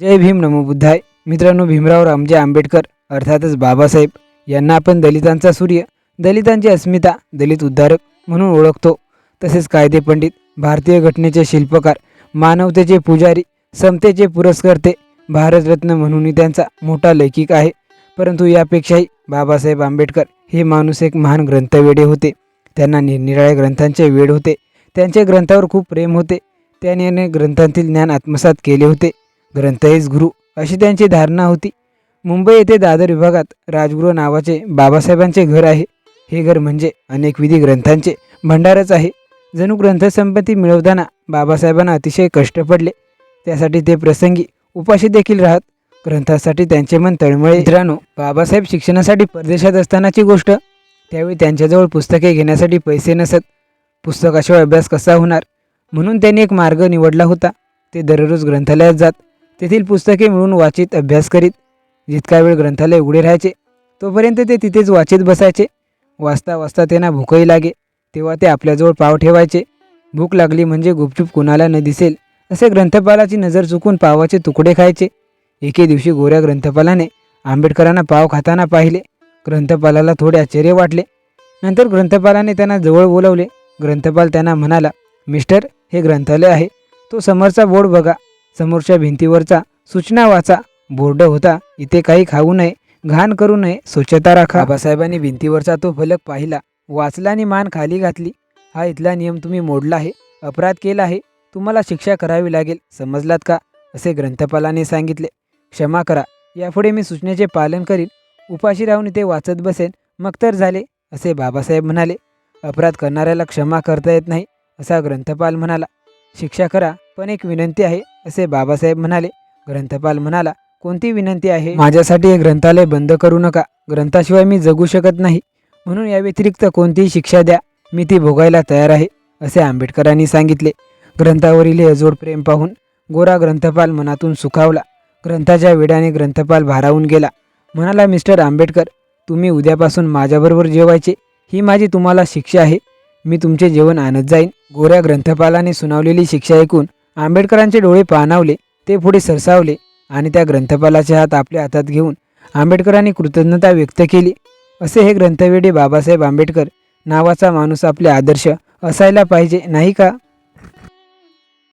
जय भीम नमो बुद्धाय. मित्रांनो भीमराव रामजी आंबेडकर अर्थातच बाबासाहेब यांना आपण दलितांचा सूर्य दलितांची अस्मिता दलित उद्धारक म्हणून ओळखतो. तसेच कायदे पंडित भारतीय घटनेचे शिल्पकार मानवतेचे पुजारी समतेचे पुरस्कर्ते भारतरत्न म्हणूनही त्यांचा मोठा लौकिक आहे. परंतु यापेक्षाही बाबासाहेब आंबेडकर हे माणूस एक महान ग्रंथवेडे होते. त्यांना निरनिराळ्या ग्रंथांचे वेड होते. त्यांचे ग्रंथावर खूप प्रेम होते. त्याने ग्रंथांतील ज्ञान आत्मसात केले होते. ग्रंथ हेच गुरु अशी त्यांची धारणा होती. मुंबई येथे दादर विभागात राजगृह नावाचे बाबासाहेबांचे घर आहे. हे घर म्हणजे अनेकविधी ग्रंथांचे भंडारच आहे. जणू ग्रंथसंपत्ती मिळवताना बाबासाहेबांना अतिशय कष्ट पडले. त्यासाठी ते प्रसंगी उपाशी देखील राहत. ग्रंथासाठी त्यांचे मन तळमळे. मित्रांनो बाबासाहेब शिक्षणासाठी परदेशात असतानाची गोष्ट. त्यावेळी त्यांच्याजवळ पुस्तके घेण्यासाठी पैसे नसत. पुस्तकाशिवाय अभ्यास कसा होणार? म्हणून त्यांनी एक मार्ग निवडला होता. ते दररोज ग्रंथालयात जात. तेथील पुस्तके मिळून वाचित अभ्यास करीत जितका वेळ ग्रंथालय उघडे राहायचे तोपर्यंत ते तिथेच वाचित बसायचे. वाचता वाचता त्यांना भूकही लागे तेव्हा ते आपल्याजवळ पाव ठेवायचे. भूक लागली म्हणजे गुपचूप कुणाला न दिसेल असे ग्रंथपालाची नजर चुकून पावाचे तुकडे खायचे. एके दिवशी गोऱ्या ग्रंथपालाने आंबेडकरांना पाव खाताना पाहिले. ग्रंथपालाला थोडे आश्चर्य वाटले. नंतर ग्रंथपालाने त्यांना जवळ बोलवले. ग्रंथपाल त्यांना म्हणाला मिस्टर हे ग्रंथालय आहे. तो समोरचा बोर्ड बघा. समोरच्या भिंतीवरचा सूचना वाचा. बोर्ड होता. इथे काही खाऊ नये घाण करू नये स्वच्छता राखा. बाबासाहेबांनी भिंतीवरचा तो फलक पाहिला. वाचला आणि मान खाली घातली. हा इथला नियम तुम्ही मोडला आहे. अपराध केला आहे. तुम्हाला शिक्षा करावी लागेल. समजलात का? असे ग्रंथपालाने सांगितले. क्षमा करा. यापुढे मी सूचनेचे पालन करीन. उपाशी राहून इथे वाचत बसेन. मग तर झाले असे बाबासाहेब म्हणाले. अपराध करणाऱ्याला क्षमा करता येत नाही असा ग्रंथपाल म्हणाला. शिक्षा करा. पण एक विनंती आहे असे बाबासाहेब म्हणाले. ग्रंथपाल म्हणाला कोणती विनंती आहे? माझ्यासाठी हे ग्रंथालय बंद करू नका. ग्रंथाशिवाय मी जगू शकत नाही. म्हणून या व्यतिरिक्त कोणतीही शिक्षा द्या. मी ती भोगायला तयार आहे असे आंबेडकरांनी सांगितले. ग्रंथावरील हे अजोड प्रेम पाहून गोरा ग्रंथपाल मनातून सुखावला. ग्रंथाच्या वेड्याने ग्रंथपाल भारावून गेला. म्हणाला मिस्टर आंबेडकर तुम्ही उद्यापासून माझ्याबरोबर जेवायचे. ही माझी तुम्हाला शिक्षा आहे. मी तुमचे जेवण आणत जाईन. गोऱ्या ग्रंथपालाने सुनावलेली शिक्षा ऐकून आंबेडकरांचे डोळे पाणावले ते पुढे सरसावले आणि त्या ग्रंथपालाचे हात आपल्या हातात घेऊन आंबेडकरांनी कृतज्ञता व्यक्त केली. असे हे ग्रंथवेडे बाबासाहेब आंबेडकर नावाचा माणूस आपले आदर्श असायला पाहिजे नाही का?